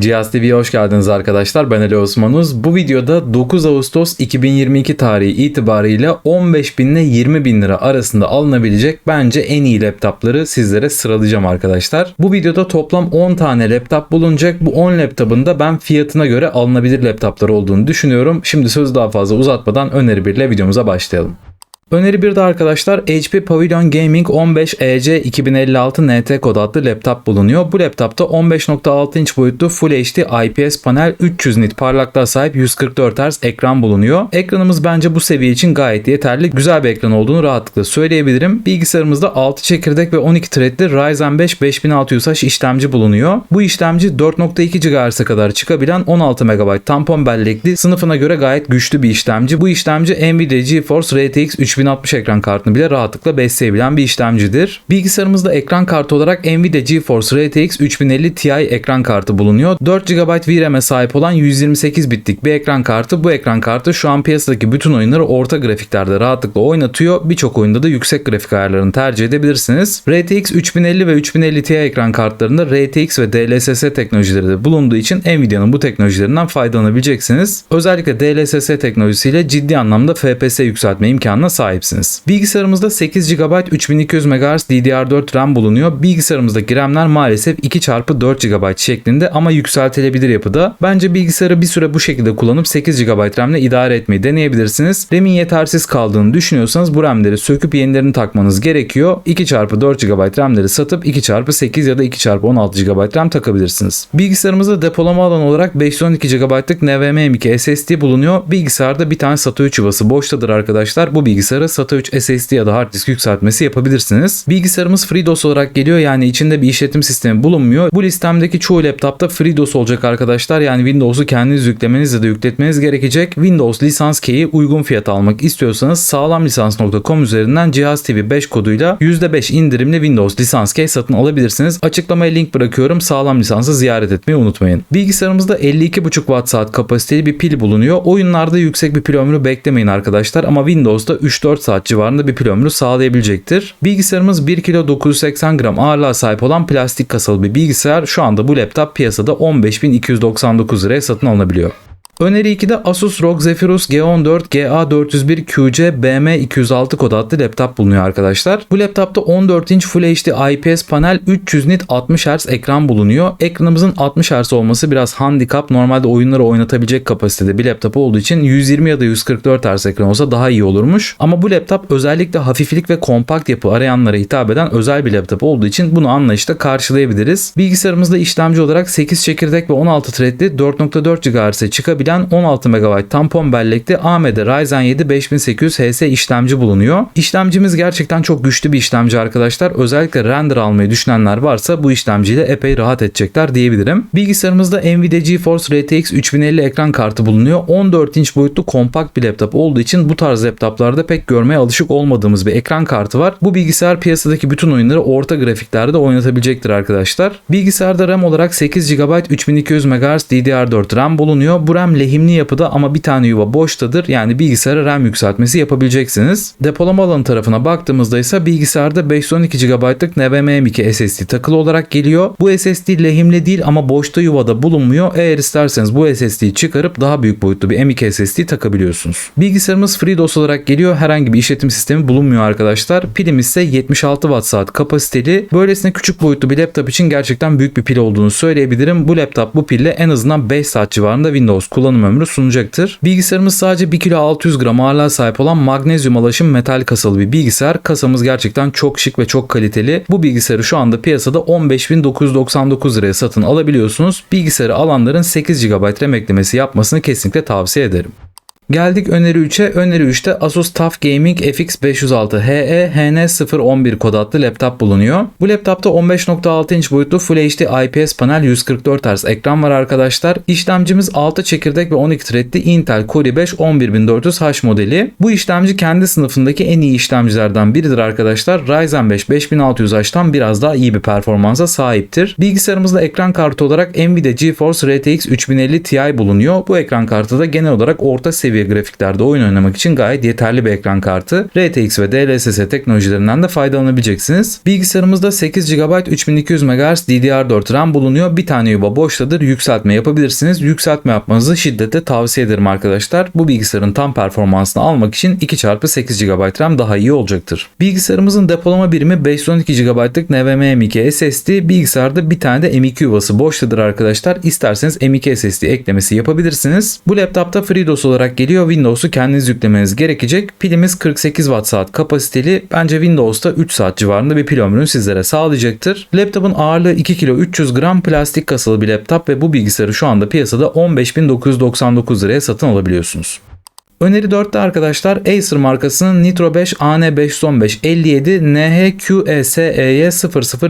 Cihaz TV'ye hoş geldiniz arkadaşlar. Ben Ali Osmanuz. Bu videoda 9 Ağustos 2022 tarihi itibariyle 15 bin ile 20 bin lira arasında alınabilecek bence en iyi laptopları sizlere sıralayacağım arkadaşlar. Bu videoda toplam 10 tane laptop bulunacak. Bu 10 laptopun da ben fiyatına göre alınabilir laptoplar olduğunu düşünüyorum. Şimdi söz daha fazla uzatmadan öneri birle videomuza başlayalım. Öneri bir de arkadaşlar HP Pavilion Gaming 15 EC 2056 NT kod adlı laptop bulunuyor. Bu laptopta 15.6 inç boyutlu Full HD IPS panel 300 nit parlaklığa sahip 144 Hz ekran bulunuyor. Ekranımız bence bu seviye için gayet yeterli. Güzel bir ekran olduğunu rahatlıkla söyleyebilirim. Bilgisayarımızda 6 çekirdek ve 12 threadli Ryzen 5 5600H işlemci bulunuyor. Bu işlemci 4.2 GHz'e kadar çıkabilen 16 MB tampon bellekli sınıfına göre gayet güçlü bir işlemci. Bu işlemci Nvidia GeForce RTX 3060 ekran kartını bile rahatlıkla besleyebilen bir işlemcidir. Bilgisayarımızda ekran kartı olarak Nvidia GeForce RTX 3050 Ti ekran kartı bulunuyor. 4 GB VRAM'e sahip olan 128 bitlik bir ekran kartı. Bu ekran kartı şu an piyasadaki bütün oyunları orta grafiklerde rahatlıkla oynatıyor. Birçok oyunda da yüksek grafik ayarlarını tercih edebilirsiniz. RTX 3050 ve 3050 Ti ekran kartlarında RTX ve DLSS teknolojileri de bulunduğu için Nvidia'nın bu teknolojilerinden faydalanabileceksiniz. Özellikle DLSS teknolojisiyle ciddi anlamda FPS yükseltme imkanına sahipsiniz. Bilgisayarımızda 8 GB 3200 MHz DDR4 RAM bulunuyor. Bilgisayarımızdaki RAM'ler maalesef 2x4 GB şeklinde ama yükseltilebilir yapıda. Bence bilgisayarı bir süre bu şekilde kullanıp 8 GB RAM ile idare etmeyi deneyebilirsiniz. RAM'in yetersiz kaldığını düşünüyorsanız bu RAM'leri söküp yenilerini takmanız gerekiyor. 2x4 GB RAM'leri satıp 2x8 ya da 2x16 GB RAM takabilirsiniz. Bilgisayarımızda depolama alanı olarak 512 GB'lık NVMe2 SSD bulunuyor. Bilgisayarda bir tane SATA 3 yuvası boştadır arkadaşlar. Bu bilgisayara SATA 3 SSD ya da hard disk yükseltmesi yapabilirsiniz. Bilgisayarımız FreeDOS olarak geliyor yani içinde bir işletim sistemi bulunmuyor. Bu listemdeki çoğu laptopta FreeDOS olacak arkadaşlar. Yani Windows'u kendiniz yüklemeniz ya da yükletmeniz gerekecek. Windows lisans key'i uygun fiyata almak istiyorsanız sağlamlisans.com üzerinden Cihaz TV 5 koduyla %5 indirimli Windows lisans key satın alabilirsiniz. Açıklamaya link bırakıyorum. Sağlam lisansı ziyaret etmeyi unutmayın. Bilgisayarımızda 52.5 Watt saat kapasiteli bir pil bulunuyor. Oyunlarda yüksek bir pil ömrü beklemeyin arkadaşlar ama Windows'da 3-4 saat civarında bir pil ömrü sağlayabilecektir. Bilgisayarımız 1 kilo 980 gram ağırlığa sahip olan plastik kasalı bir bilgisayar. Şu anda bu laptop piyasada 15.299 liraya satın alınabiliyor. Öneri 2'de Asus ROG Zephyrus G14 GA401QC BM206 kod adlı laptop bulunuyor arkadaşlar. Bu laptopta 14 inç Full HD IPS panel 300 nit 60 Hz ekran bulunuyor. Ekranımızın 60 Hz olması biraz handikap. Normalde oyunları oynatabilecek kapasitede bir laptop olduğu için 120 ya da 144 Hz ekran olsa daha iyi olurmuş. Ama bu laptop özellikle hafiflik ve kompakt yapı arayanlara hitap eden özel bir laptop olduğu için bunu anlayışla karşılayabiliriz. Bilgisayarımızda işlemci olarak 8 çekirdek ve 16 threadli 4.4 GHz'e çıkabilen 16 MB tampon bellekli AMD Ryzen 7 5800 HS işlemci bulunuyor. İşlemcimiz gerçekten çok güçlü bir işlemci arkadaşlar. Özellikle render almayı düşünenler varsa bu işlemciyle epey rahat edecekler diyebilirim. Bilgisayarımızda Nvidia GeForce RTX 3050 ekran kartı bulunuyor. 14 inç boyutlu kompakt bir laptop olduğu için bu tarz laptoplarda pek görmeye alışık olmadığımız bir ekran kartı var. Bu bilgisayar piyasadaki bütün oyunları orta grafiklerde oynatabilecektir arkadaşlar. Bilgisayarda RAM olarak 8 GB 3200 MHz DDR4 RAM bulunuyor. Bu RAM lehimli yapıda ama bir tane yuva boştadır. Yani bilgisayara RAM yükseltmesi yapabileceksiniz. Depolama alanı tarafına baktığımızda ise bilgisayarda 512 GB'lık NVMe2 SSD takılı olarak geliyor. Bu SSD lehimli değil ama boşta yuvada bulunmuyor. Eğer isterseniz bu SSD'yi çıkarıp daha büyük boyutlu bir M2 SSD takabiliyorsunuz. Bilgisayarımız FreeDOS olarak geliyor. Herhangi bir işletim sistemi bulunmuyor arkadaşlar. Pilimiz ise 76 Watt saat kapasiteli. Böylesine küçük boyutlu bir laptop için gerçekten büyük bir pil olduğunu söyleyebilirim. Bu laptop bu pille en azından 5 saat civarında Windows kullanım ömrü sunacaktır. Bilgisayarımız sadece 1 kilo 600 gram ağırlığa sahip olan magnezyum alaşım metal kasalı bir bilgisayar. Kasamız gerçekten çok şık ve çok kaliteli. Bu bilgisayarı şu anda piyasada 15.999 liraya satın alabiliyorsunuz. Bilgisayarı alanların 8 GB RAM eklemesi yapmasını kesinlikle tavsiye ederim. Geldik öneri 3'e. Öneri 3'te Asus TUF Gaming FX506 HE HN011 kod adlı laptop bulunuyor. Bu laptopta 15.6 inç boyutlu Full HD IPS panel 144 Hz ekran var arkadaşlar. İşlemcimiz 6 çekirdek ve 12 threadli Intel Core i5 11400H modeli. Bu işlemci kendi sınıfındaki en iyi işlemcilerden biridir arkadaşlar. Ryzen 5 5600H'tan biraz daha iyi bir performansa sahiptir. Bilgisayarımızda ekran kartı olarak Nvidia GeForce RTX 3050 Ti bulunuyor. Bu ekran kartı da genel olarak orta seviye seviye grafiklerde oyun oynamak için gayet yeterli bir ekran kartı. RTX ve DLSS teknolojilerinden de faydalanabileceksiniz. Bilgisayarımızda 8 GB 3200 MHz DDR4 RAM bulunuyor. Bir tane yuva boştadır. Yükseltme yapabilirsiniz. Yükseltme yapmanızı şiddetle tavsiye ederim arkadaşlar. Bu bilgisayarın tam performansını almak için 2x8 GB RAM daha iyi olacaktır. Bilgisayarımızın depolama birimi 512 GB'lık NVMe M2 SSD. Bilgisayarda bir tane de M2 yuvası boştadır arkadaşlar. İsterseniz M2 SSD eklemesi yapabilirsiniz. Bu laptopta FreeDOS olarak geliyor. Windows'u kendiniz yüklemeniz gerekecek. Pilimiz 48 Watt saat kapasiteli. Bence Windows'ta 3 saat civarında bir pil ömrünü sizlere sağlayacaktır. Laptopun ağırlığı 2 kilo 300 gram plastik kasalı bir laptop ve bu bilgisayarı şu anda piyasada 15.999 liraya satın alabiliyorsunuz. Öneri 4'te arkadaşlar Acer markasının Nitro 5 AN515 57 NHQESEY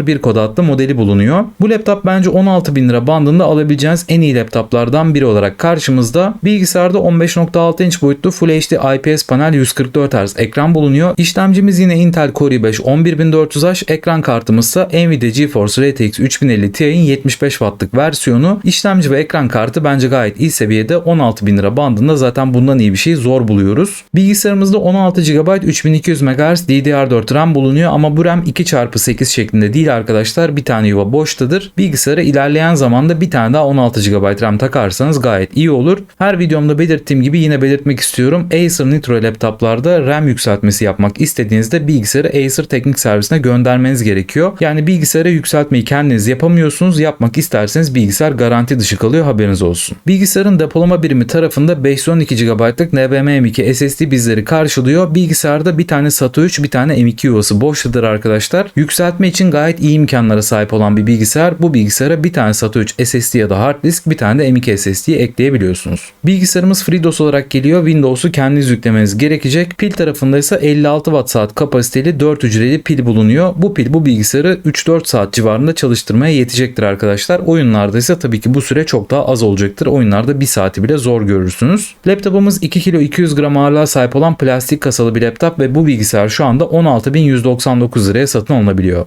001 kod adlı modeli bulunuyor. Bu laptop bence 16 bin lira bandında alabileceğiniz en iyi laptoplardan biri olarak karşımızda. Bilgisayarda 15.6 inç boyutlu Full HD IPS panel 144 Hz ekran bulunuyor. İşlemcimiz yine Intel Core i5 11400H, ekran kartımız ise Nvidia GeForce RTX 3050 Ti'nin 75 wattlık versiyonu. İşlemci ve ekran kartı bence gayet iyi seviyede 16 bin lira bandında zaten bundan iyi bir şey zor buluyoruz. Bilgisayarımızda 16 GB 3200 MHz DDR4 RAM bulunuyor ama bu RAM 2x8 şeklinde değil arkadaşlar. Bir tane yuva boştadır. Bilgisayara ilerleyen zamanda bir tane daha 16 GB RAM takarsanız gayet iyi olur. Her videomda belirttiğim gibi yine belirtmek istiyorum. Acer Nitro laptoplarda RAM yükseltmesi yapmak istediğinizde bilgisayarı Acer teknik servisine göndermeniz gerekiyor. Yani bilgisayara yükseltmeyi kendiniz yapamıyorsunuz. Yapmak isterseniz bilgisayar garanti dışı kalıyor haberiniz olsun. Bilgisayarın depolama birimi tarafında 512 GB'lık NVMe M2 SSD bizleri karşılıyor. Bilgisayarda bir tane SATA 3 bir tane M2 yuvası boştadır arkadaşlar. Yükseltme için gayet iyi imkanlara sahip olan bir bilgisayar. Bu bilgisayara bir tane SATA 3 SSD ya da hard disk bir tane de M2 SSD ekleyebiliyorsunuz. Bilgisayarımız FreeDOS olarak geliyor. Windows'u kendiniz yüklemeniz gerekecek. Pil tarafında ise 56 Watt saat kapasiteli 4 hücreli pil bulunuyor. Bu pil bu bilgisayarı 3-4 saat civarında çalıştırmaya yetecektir arkadaşlar. Oyunlarda ise tabii ki bu süre çok daha az olacaktır. Oyunlarda 1 saati bile zor görürsünüz. Laptopumuz 2 kilo 200 gram ağırlığa sahip olan plastik kasalı bir laptop ve bu bilgisayar şu anda 16.199 liraya satın alınabiliyor.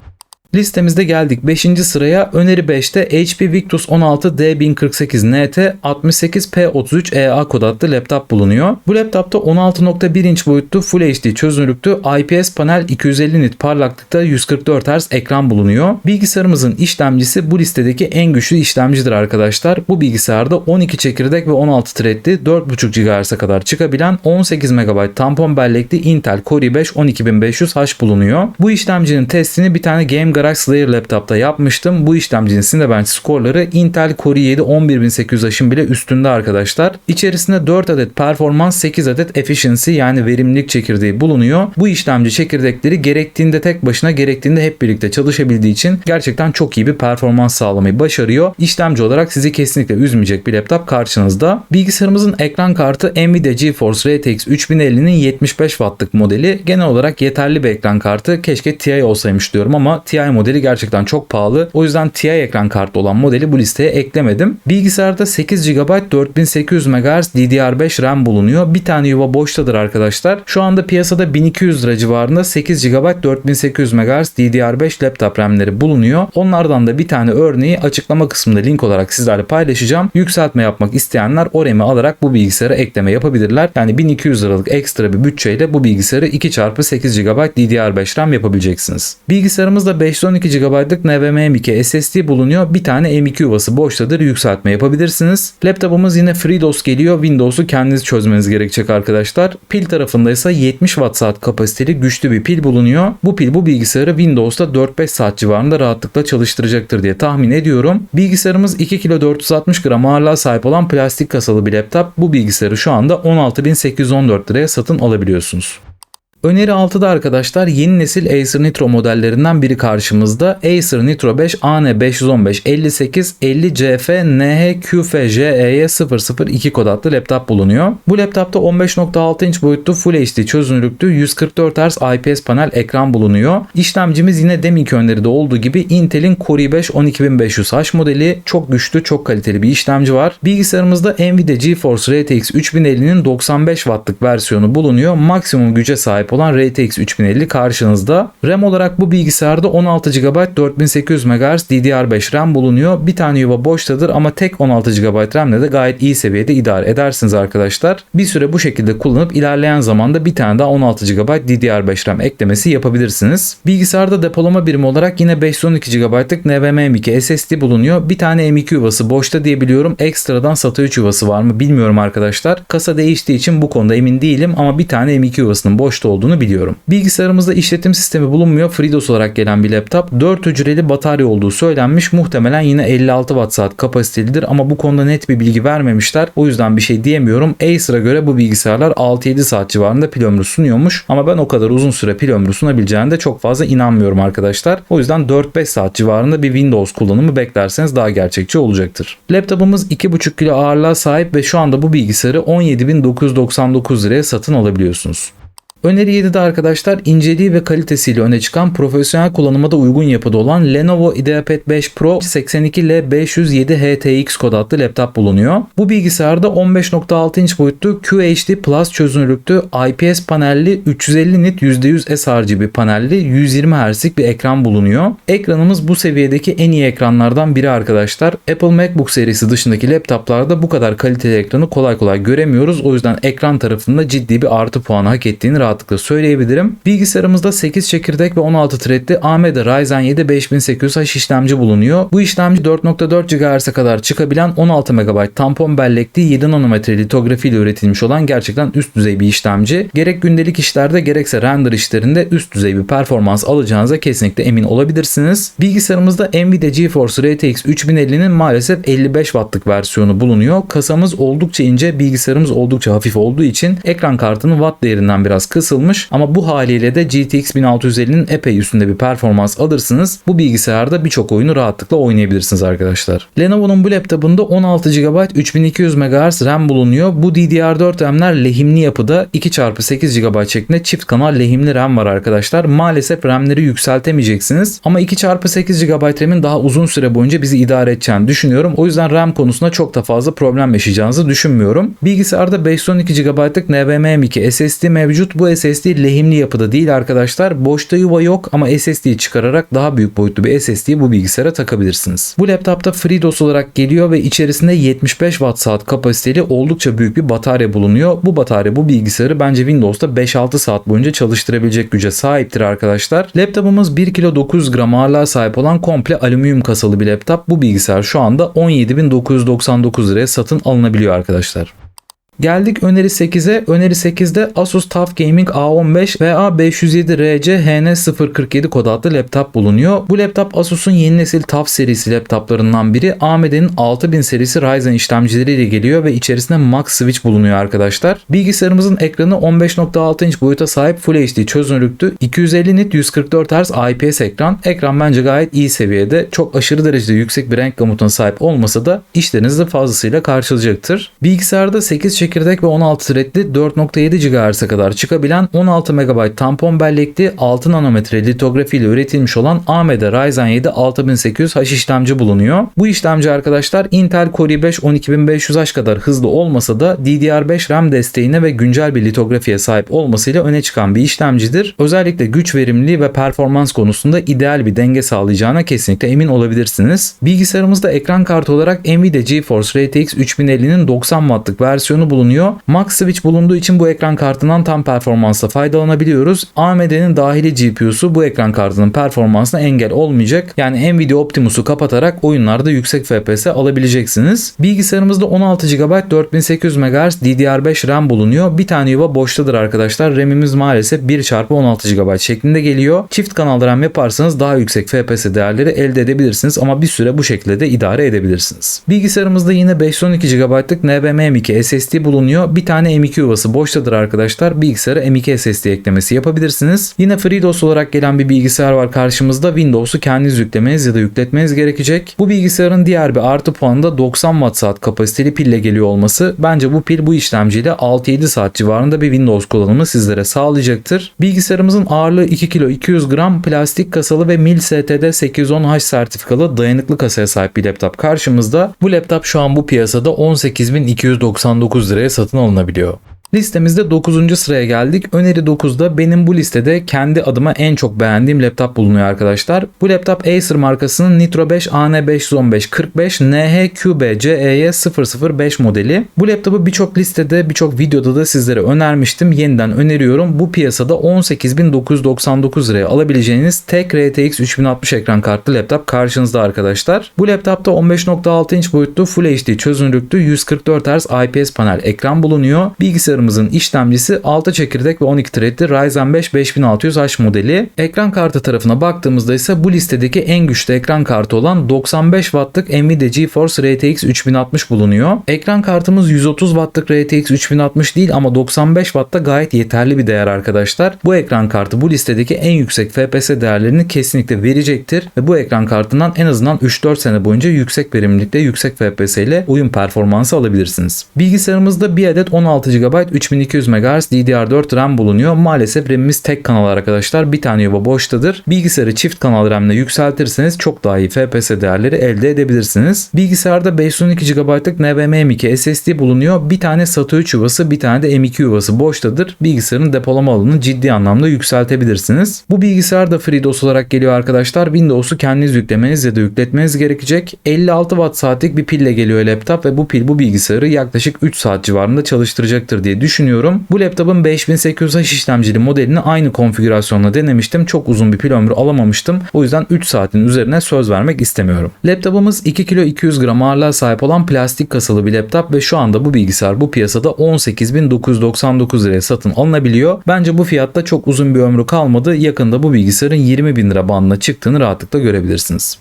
Listemizde geldik 5. sıraya. Öneri 5'te HP Victus 16 D1048 NT 68P33EA kod adlı laptop bulunuyor. Bu laptopta 16.1 inç boyutlu Full HD çözünürlüklü IPS panel 250 nit parlaklıkta 144 Hz ekran bulunuyor. Bilgisayarımızın işlemcisi bu listedeki en güçlü işlemcidir arkadaşlar. Bu bilgisayarda 12 çekirdek ve 16 threadli 4.5 GHz'e kadar çıkabilen 18 MB tampon bellekli Intel Core i5 12500H bulunuyor. Bu işlemcinin testini bir tane Game Garage Slayer laptopta yapmıştım. Bu işlemcinin Cinebench skorları Intel Core i7 11800H'ın bile üstünde arkadaşlar. İçerisinde 4 adet performans 8 adet efficiency yani verimlilik çekirdeği bulunuyor. Bu işlemci çekirdekleri gerektiğinde tek başına gerektiğinde hep birlikte çalışabildiği için gerçekten çok iyi bir performans sağlamayı başarıyor. İşlemci olarak sizi kesinlikle üzmeyecek bir laptop karşınızda. Bilgisayarımızın ekran kartı Nvidia GeForce RTX 3050'nin 75 wattlık modeli. Genel olarak yeterli bir ekran kartı. Keşke Ti olsaymış diyorum ama Ti modeli gerçekten çok pahalı. O yüzden Ti ekran kartı olan modeli bu listeye eklemedim. Bilgisayarda 8 GB 4800 MHz DDR5 RAM bulunuyor. Bir tane yuva boştadır arkadaşlar. Şu anda piyasada 1200 lira civarında 8 GB 4800 MHz DDR5 laptop RAM'leri bulunuyor. Onlardan da bir tane örneği açıklama kısmında link olarak sizlerle paylaşacağım. Yükseltme yapmak isteyenler o RAM'i alarak bu bilgisayara ekleme yapabilirler. Yani 1200 liralık ekstra bir bütçeyle bu bilgisayarı 2x8 GB DDR5 RAM yapabileceksiniz. Bilgisayarımızda 512 GB'lık NVMe M2 SSD bulunuyor. Bir tane M2 yuvası boştadır. Yükseltme yapabilirsiniz. Laptopumuz yine FreeDOS geliyor. Windows'u kendiniz çözmeniz gerekecek arkadaşlar. Pil tarafında ise 70 Watt saat kapasiteli güçlü bir pil bulunuyor. Bu pil bu bilgisayarı Windows'ta 4-5 saat civarında rahatlıkla çalıştıracaktır diye tahmin ediyorum. Bilgisayarımız 2 kilo 460 gram ağırlığa sahip olan plastik kasalı bir laptop. Bu bilgisayarı şu anda 16.814 liraya satın alabiliyorsunuz. Öneri 6'da arkadaşlar yeni nesil Acer Nitro modellerinden biri karşımızda. Acer Nitro 5 AN515 58 50 CF NHQFJE'ye 002 kod adlı laptop bulunuyor. Bu laptopta 15.6 inç boyutlu Full HD çözünürlüklü 144 Hz IPS panel ekran bulunuyor. İşlemcimiz yine deminki öneride olduğu gibi Intel'in Core i5 12500H modeli çok güçlü çok kaliteli bir işlemci var. Bilgisayarımızda Nvidia GeForce RTX 3050'nin 95 wattlık versiyonu bulunuyor. Maksimum güce sahip sahip olan RTX 3050 karşınızda. RAM olarak bu bilgisayarda 16 GB 4800 MHz DDR5 RAM bulunuyor. Bir tane yuva boştadır ama tek 16 GB RAM ile de gayet iyi seviyede idare edersiniz arkadaşlar. Bir süre bu şekilde kullanıp ilerleyen zamanda bir tane daha 16 GB DDR5 RAM eklemesi yapabilirsiniz. Bilgisayarda depolama birimi olarak yine 512 GB'lık NVMe M2 SSD bulunuyor. Bir tane M2 yuvası boşta diye biliyorum. Ekstradan SATA 3 yuvası var mı bilmiyorum arkadaşlar. Kasa değiştiği için bu konuda emin değilim ama bir tane M2 yuvasının boşta olduğunu biliyorum. Bilgisayarımızda işletim sistemi bulunmuyor. FreeDOS olarak gelen bir laptop. 4 hücreli batarya olduğu söylenmiş. Muhtemelen yine 56 watt saat kapasitelidir ama bu konuda net bir bilgi vermemişler. O yüzden bir şey diyemiyorum. Acer'a göre bu bilgisayarlar 6-7 saat civarında pil ömrü sunuyormuş. Ama ben o kadar uzun süre pil ömrü sunabileceğine de çok fazla inanmıyorum arkadaşlar. O yüzden 4-5 saat civarında bir Windows kullanımı beklerseniz daha gerçekçi olacaktır. Laptopumuz 2,5 kilo ağırlığa sahip ve şu anda bu bilgisayarı 17.999 liraya satın alabiliyorsunuz. Öneri 7'de arkadaşlar inceliği ve kalitesiyle öne çıkan profesyonel kullanıma da uygun yapıda olan Lenovo IdeaPad 5 Pro 82L507 HTX kod adlı laptop bulunuyor. Bu bilgisayarda 15.6 inç boyutlu QHD Plus çözünürlüklü IPS panelli 350 nit %100 sRGB panelli 120 Hz'lik bir ekran bulunuyor. Ekranımız bu seviyedeki en iyi ekranlardan biri arkadaşlar. Apple MacBook serisi dışındaki laptoplarda bu kadar kaliteli ekranı kolay kolay göremiyoruz. O yüzden ekran tarafında ciddi bir artı puan hak ettiğini rahatlıkla söyleyebilirim. Bilgisayarımızda 8 çekirdek ve 16 threadli AMD Ryzen 7 5800H işlemci bulunuyor. Bu işlemci 4.4 GHz'e kadar çıkabilen 16 MB tampon bellekli 7 nanometre litografi ile üretilmiş olan gerçekten üst düzey bir işlemci. Gerek gündelik işlerde gerekse render işlerinde üst düzey bir performans alacağınıza kesinlikle emin olabilirsiniz. Bilgisayarımızda Nvidia GeForce RTX 3050'nin maalesef 55 wattlık versiyonu bulunuyor. Kasamız oldukça ince, bilgisayarımız oldukça hafif olduğu için ekran kartının watt değerinden biraz kısılmış ama bu haliyle de GTX 1650'nin epey üstünde bir performans alırsınız. Bu bilgisayarda birçok oyunu rahatlıkla oynayabilirsiniz arkadaşlar. Lenovo'nun bu laptopunda 16 GB 3200 MHz RAM bulunuyor. Bu DDR4 RAM'ler lehimli yapıda 2x8 GB şeklinde çift kanal lehimli RAM var arkadaşlar. Maalesef RAM'leri yükseltemeyeceksiniz ama 2x8 GB RAM'in daha uzun süre boyunca bizi idare edeceğini düşünüyorum. O yüzden RAM konusunda çok da fazla problem yaşayacağınızı düşünmüyorum. Bilgisayarda 512 GB'lık NVMe M2 SSD mevcut. Bu SSD lehimli yapıda değil arkadaşlar. Boşta yuva yok ama SSD'yi çıkararak daha büyük boyutlu bir SSD'yi bu bilgisayara takabilirsiniz. Bu laptopta FreeDOS olarak geliyor ve içerisinde 75 watt saat kapasiteli oldukça büyük bir batarya bulunuyor. Bu batarya bu bilgisayarı bence Windows'ta 5-6 saat boyunca çalıştırabilecek güce sahiptir arkadaşlar. Laptopumuz 1 kilo 900 gram ağırlığa sahip olan komple alüminyum kasalı bir laptop. Bu bilgisayar şu anda 17.999 liraya satın alınabiliyor arkadaşlar. Geldik öneri 8'e. Öneri 8'de Asus TUF Gaming A15 VA507RC HN047 kod adlı laptop bulunuyor. Bu laptop Asus'un yeni nesil TUF serisi laptoplarından biri. AMD'nin 6000 serisi Ryzen işlemcileriyle geliyor ve içerisinde Max Switch bulunuyor arkadaşlar. Bilgisayarımızın ekranı 15.6 inç boyuta sahip Full HD çözünürlüklü 250 nit 144 Hz IPS ekran. Ekran bence gayet iyi seviyede. Çok aşırı derecede yüksek bir renk gamutuna sahip olmasa da işlerinizi fazlasıyla karşılayacaktır. Bilgisayarda 8 çekirdek ve 16 threadli 4.7 GHz'e kadar çıkabilen 16 MB tampon bellekli 6 nanometre litografi ile üretilmiş olan AMD Ryzen 7 6800H işlemci bulunuyor. Bu işlemci arkadaşlar Intel Core i5 12500H kadar hızlı olmasa da DDR5 RAM desteğine ve güncel bir litografiye sahip olmasıyla öne çıkan bir işlemcidir. Özellikle güç verimliliği ve performans konusunda ideal bir denge sağlayacağına kesinlikle emin olabilirsiniz. Bilgisayarımızda ekran kartı olarak Nvidia GeForce RTX 3050'nin 90 wattlık versiyonu bulunuyor. Max Switch bulunduğu için bu ekran kartından tam performansla faydalanabiliyoruz. AMD'nin dahili GPU'su bu ekran kartının performansına engel olmayacak. Yani Nvidia Optimus'u kapatarak oyunlarda yüksek FPS alabileceksiniz. Bilgisayarımızda 16 GB 4800 MHz DDR5 RAM bulunuyor. Bir tane yuva boştadır arkadaşlar. RAM'imiz maalesef 1x16 GB şeklinde geliyor. Çift kanal RAM yaparsanız daha yüksek FPS değerleri elde edebilirsiniz ama bir süre bu şekilde de idare edebilirsiniz. Bilgisayarımızda yine 512 GB'lık NVMe M2 SSD bulunuyor. Bir tane M2 yuvası boştadır arkadaşlar. Bilgisayara M2 SSD eklemesi yapabilirsiniz. Yine FreeDOS olarak gelen bir bilgisayar var karşımızda. Windows'u kendiniz yüklemeniz ya da yükletmeniz gerekecek. Bu bilgisayarın diğer bir artı puanı da 90 watt saat kapasiteli pille geliyor olması. Bence bu pil bu işlemciyle 6-7 saat civarında bir Windows kullanımı sizlere sağlayacaktır. Bilgisayarımızın ağırlığı 2 kilo 200 gram plastik kasalı ve MIL STD 810H sertifikalı dayanıklı kasaya sahip bir laptop karşımızda. Bu laptop şu an bu piyasada 18.299 liraya satın alınabiliyor. Listemizde 9. sıraya geldik. Öneri 9'da benim bu listede kendi adıma en çok beğendiğim laptop bulunuyor arkadaşlar. Bu laptop Acer markasının Nitro 5 AN5 Zone 5 45 NHQB-CEY 005 modeli. Bu laptopu birçok listede birçok videoda da sizlere önermiştim. Yeniden öneriyorum. Bu piyasada 18.999 liraya alabileceğiniz tek RTX 3060 ekran kartlı laptop karşınızda arkadaşlar. Bu laptopta 15.6 inç boyutlu Full HD çözünürlüklü 144 Hz IPS panel ekran bulunuyor. Bilgisayarımızın işlemcisi 6 çekirdek ve 12 threadli Ryzen 5 5600H modeli. Ekran kartı tarafına baktığımızda ise bu listedeki en güçlü ekran kartı olan 95 wattlık Nvidia GeForce RTX 3060 bulunuyor. Ekran kartımız 130 wattlık RTX 3060 değil ama 95 wattta gayet yeterli bir değer arkadaşlar. Bu ekran kartı bu listedeki en yüksek FPS değerlerini kesinlikle verecektir ve bu ekran kartından en azından 3-4 sene boyunca yüksek verimlilikte yüksek FPS ile oyun performansı alabilirsiniz. Bilgisayarımızda bir adet 16 GB 3200 MHz DDR4 RAM bulunuyor. Maalesef RAM'imiz tek kanal arkadaşlar. Bir tane yuva boştadır. Bilgisayarı çift kanal RAM ile yükseltirseniz çok daha iyi FPS değerleri elde edebilirsiniz. Bilgisayarda 512 GB'lık NVMe M2 SSD bulunuyor. Bir tane SATA 3 yuvası, bir tane de M2 yuvası boştadır. Bilgisayarın depolama alanını ciddi anlamda yükseltebilirsiniz. Bu bilgisayar da FreeDOS olarak geliyor arkadaşlar. Windows'u kendiniz yüklemeniz ya da yükletmeniz gerekecek. 56 Watt saatlik bir pille geliyor laptop ve bu pil bu bilgisayarı yaklaşık 3 saat civarında çalıştıracaktır diye düşünüyorum. Bu laptopun 5800H işlemcili modelini aynı konfigürasyonla denemiştim. Çok uzun bir pil ömrü alamamıştım. O yüzden 3 saatin üzerine söz vermek istemiyorum. Laptopumuz 2 kilo 200 gram ağırlığa sahip olan plastik kasalı bir laptop ve şu anda bu bilgisayar bu piyasada 18.999 liraya satın alınabiliyor. Bence bu fiyatta çok uzun bir ömrü kalmadı. Yakında bu bilgisayarın 20 bin lira bandına çıktığını rahatlıkla görebilirsiniz.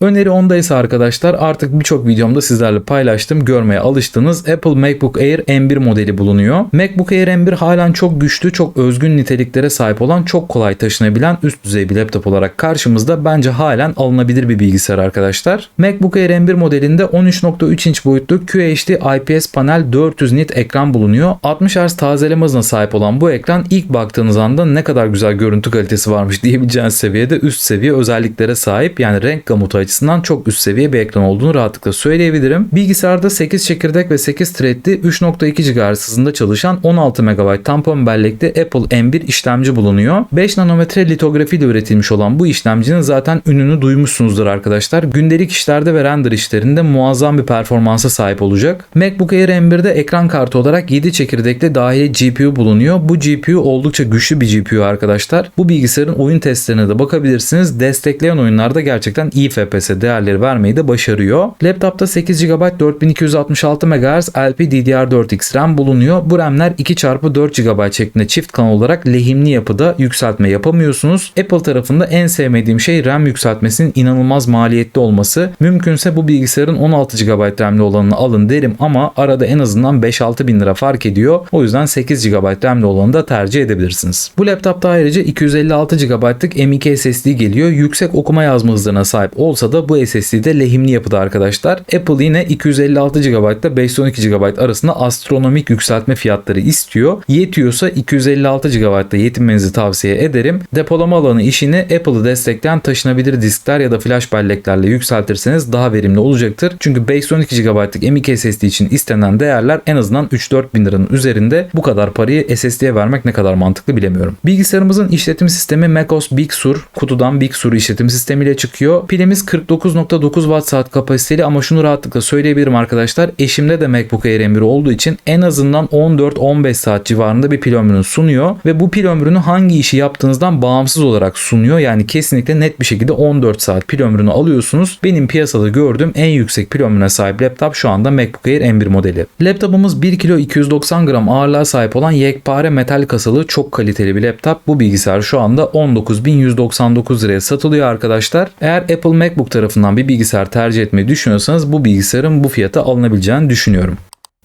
Öneri 10'da ise arkadaşlar artık birçok videomda sizlerle paylaştım görmeye alıştığınız Apple MacBook Air M1 modeli bulunuyor. MacBook Air M1 halen çok güçlü, çok özgün niteliklere sahip olan, çok kolay taşınabilen üst düzey bir laptop olarak karşımızda bence halen alınabilir bir bilgisayar arkadaşlar. MacBook Air M1 modelinde 13.3 inç boyutlu QHD IPS panel 400 nit ekran bulunuyor. 60 Hz tazeleme hızına sahip olan bu ekran ilk baktığınız anda ne kadar güzel görüntü kalitesi varmış diyebileceğiniz seviyede üst seviye özelliklere sahip yani renk gamutu açısından çok üst seviye bir ekran olduğunu rahatlıkla söyleyebilirim. Bilgisayarda 8 çekirdek ve 8 threadli 3.2 GHz hızında çalışan 16 MB tampon bellekli Apple M1 işlemci bulunuyor. 5 nanometre litografi ile üretilmiş olan bu işlemcinin zaten ününü duymuşsunuzdur arkadaşlar. Gündelik işlerde ve render işlerinde muazzam bir performansa sahip olacak. MacBook Air M1'de ekran kartı olarak 7 çekirdekli dahili GPU bulunuyor. Bu GPU oldukça güçlü bir GPU arkadaşlar. Bu bilgisayarın oyun testlerine de bakabilirsiniz. Destekleyen oyunlarda gerçekten iyi FPS FPS değerleri vermeyi de başarıyor. Laptopta 8 GB 4266 MHz LPDDR4X RAM bulunuyor. Bu RAM'ler 2x4 GB şeklinde çift kanal olarak lehimli yapıda yükseltme yapamıyorsunuz. Apple tarafında en sevmediğim şey RAM yükseltmesinin inanılmaz maliyetli olması. Mümkünse bu bilgisayarın 16 GB RAM'li olanını alın derim ama arada en azından 5-6 bin lira fark ediyor. O yüzden 8 GB RAM'li olanı da tercih edebilirsiniz. Bu laptopta ayrıca 256 GB'lık M.2 SSD geliyor. Yüksek okuma yazma hızlarına sahip olsa da bu SSD'de lehimli yapıda arkadaşlar. Apple yine 256 GB ile 512 GB arasında astronomik yükseltme fiyatları istiyor. Yetiyorsa 256 GB ile yetinmenizi tavsiye ederim. Depolama alanı işini Apple'ı destekleyen taşınabilir diskler ya da flash belleklerle yükseltirseniz daha verimli olacaktır. Çünkü 512 GB'lık M.2 SSD için istenen değerler en azından 3-4 bin liranın üzerinde. Bu kadar parayı SSD'ye vermek ne kadar mantıklı bilemiyorum. Bilgisayarımızın işletim sistemi macOS Big Sur. Kutudan Big Sur işletim sistemiyle çıkıyor. Pilimiz 49.9 Watt saat kapasiteli ama şunu rahatlıkla söyleyebilirim arkadaşlar. Eşimde de MacBook Air M1 olduğu için en azından 14-15 saat civarında bir pil ömrünü sunuyor ve bu pil ömrünü hangi işi yaptığınızdan bağımsız olarak sunuyor. Yani kesinlikle net bir şekilde 14 saat pil ömrünü alıyorsunuz. Benim piyasada gördüğüm en yüksek pil ömrüne sahip laptop şu anda MacBook Air M1 modeli. Laptopumuz 1 kilo 290 gram ağırlığa sahip olan yekpare metal kasalı çok kaliteli bir laptop. Bu bilgisayar şu anda 19.199 liraya satılıyor arkadaşlar. Eğer Apple MacBook tarafından bir bilgisayar tercih etmeyi düşünüyorsanız bu bilgisayarın bu fiyata alınabileceğini düşünüyorum.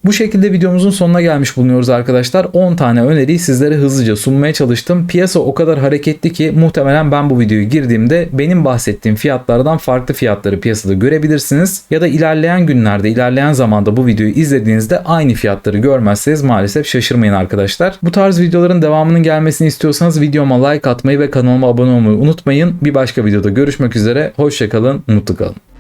Bu şekilde videomuzun sonuna gelmiş bulunuyoruz arkadaşlar. 10 tane öneriyi sizlere hızlıca sunmaya çalıştım. Piyasa o kadar hareketli ki muhtemelen ben bu videoyu girdiğimde benim bahsettiğim fiyatlardan farklı fiyatları piyasada görebilirsiniz. Ya da ilerleyen günlerde, ilerleyen zamanda bu videoyu izlediğinizde aynı fiyatları görmezseniz maalesef şaşırmayın arkadaşlar. Bu tarz videoların devamının gelmesini istiyorsanız videoma like atmayı ve kanalıma abone olmayı unutmayın. Bir başka videoda görüşmek üzere. Hoşçakalın, mutlu kalın.